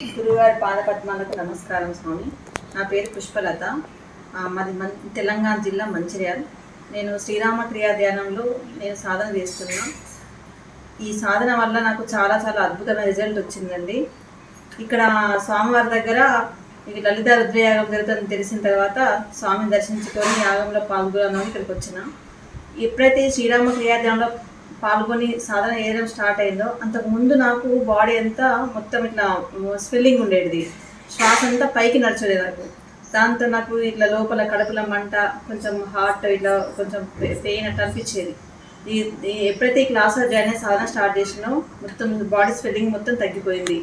గురువారి పాదపద్మాలకు నమస్కారం స్వామి. నా పేరు పుష్పలత. మాది మన్ తెలంగాణ జిల్లా మంచిర్యాల్. నేను శ్రీరామ క్రియా ధ్యానంలో నేను సాధన చేస్తున్నా. ఈ సాధన వల్ల నాకు చాలా చాలా అద్భుతమైన రిజల్ట్ వచ్చిందండి. ఇక్కడ స్వామివారి దగ్గర ఇది లలిత రుద్రయాగం జరుగుతుందని తెలిసిన తర్వాత స్వామిని దర్శించుకొని యాగంలో పాల్గొనాలని ఇక్కడికి వచ్చిన. ఎప్పుడైతే శ్రీరామ క్రియాధ్యానంలో పాల్గొని సాధన చేయడం స్టార్ట్ అయిందో అంతకు ముందు నాకు బాడీ అంతా మొత్తం ఇట్లా స్వెల్లింగ్ ఉండేది శ్వాస అంతా పైకి నడిచేది నాకు దాంతో నాకు ఇట్లా లోపల కడుపుల మంట కొంచెం హార్ట్ ఇట్లా కొంచెం పెయిన్ అట్లా అనిపించేది. ఈ ఎప్పుడైతే ఈ క్లాస్లో జాయిన్ అయ్యి సాధన స్టార్ట్ చేసినో మొత్తం బాడీ స్వెల్లింగ్ మొత్తం తగ్గిపోయింది.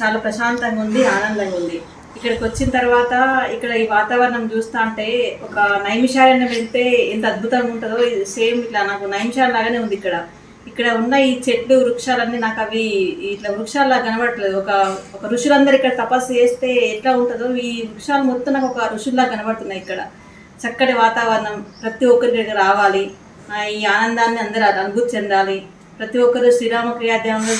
చాలా ప్రశాంతంగా ఉంది ఆనందంగా ఉంది. ఇక్కడికి వచ్చిన తర్వాత ఇక్కడ ఈ వాతావరణం చూస్తా అంటే ఒక నైమిషారణ్యం వెళ్తే ఎంత అద్భుతంగా ఉంటుందో సేమ్ ఇట్లా నాకు నైమిషాల లాగానే ఉంది ఇక్కడ. ఇక్కడ ఉన్న ఈ చెట్లు వృక్షాలన్నీ నాకు అవి ఇట్లా వృక్షాల్లా కనబడట్లేదు. ఒక ఒక ఋషులందరూ ఇక్కడ తపస్సు చేస్తే ఎట్లా ఉంటుందో ఈ వృక్షాలు మొత్తం నాకు ఒక ఋషుల్లా కనబడుతున్నాయి ఇక్కడ. చక్కటి వాతావరణం ప్రతి ఒక్కరికి ఇక్కడ రావాలి. ఈ ఆనందాన్ని అందరూ అనుభూతి చెందాలి. ప్రతి ఒక్కరు శ్రీరామ క్రియాధ్యానంలో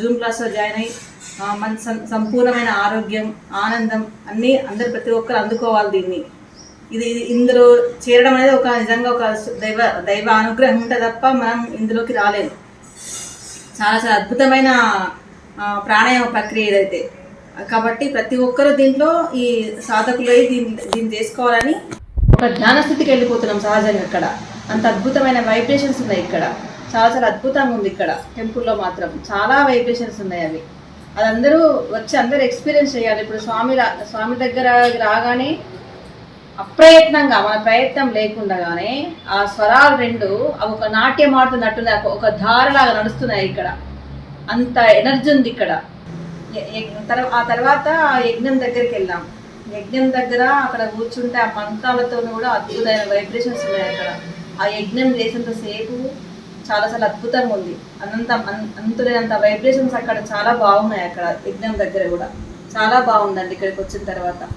జూమ్ క్లాస్లో జాయిన్ అయ్యి మన సం- సంపూర్ణమైన ఆరోగ్యం ఆనందం అన్నీ అందరు ప్రతి ఒక్కరు అందుకోవాలి దీన్ని. ఇది ఇందులో చేరడం అనేది ఒక నిజంగా ఒక దైవ దైవ అనుగ్రహం ఉంటే తప్ప మనం ఇందులోకి రాలేము. చాలా చాలా అద్భుతమైన ప్రాణాయామ ప్రక్రియ ఇదైతే కాబట్టి ప్రతి ఒక్కరు దీంట్లో ఈ సాధకులై దీన్ని దీన్ని చేసుకోవాలని ఒక ధ్యాన స్థితికి వెళ్ళిపోతున్నాం సహజంగా ఇక్కడ. అంత అద్భుతమైన వైబ్రేషన్స్ ఉన్నాయి ఇక్కడ. చాలా చాలా అద్భుతంగా ఉంది ఇక్కడ. టెంపుల్లో మాత్రం చాలా వైబ్రేషన్స్ ఉన్నాయి అవి. అది అందరూ వచ్చి అందరూ ఎక్స్పీరియన్స్ చేయాలి. ఇప్పుడు స్వామి రా స్వామి దగ్గర రాగానే అప్రయత్నంగా మన ప్రయత్నం లేకుండానే ఆ స్వరాలు రెండు అవి ఒక నాట్యం ఆడుతున్నట్టున్నాయి. ఒక- ధారలాగా నడుస్తున్నాయి ఇక్కడ. అంత ఎనర్జీ ఉంది ఇక్కడ. ఆ తర్వాత ఆ యజ్ఞం దగ్గరికి వెళ్ళాం. యజ్ఞం దగ్గర అక్కడ కూర్చుంటే ఆ మంత్రాలతో కూడా అద్భుతమైన వైబ్రేషన్స్ ఉన్నాయి అక్కడ. ఆ యజ్ఞం చేసినంతసేపు చాలా చాలా అద్భుతంగా ఉంది. అనంత అన్- అంతులేనంత వైబ్రేషన్స్ అక్కడ చాలా బాగున్నాయి అక్కడ యజ్ఞం దగ్గర కూడా. చాలా బాగుందండి ఇక్కడికి వచ్చిన తర్వాత.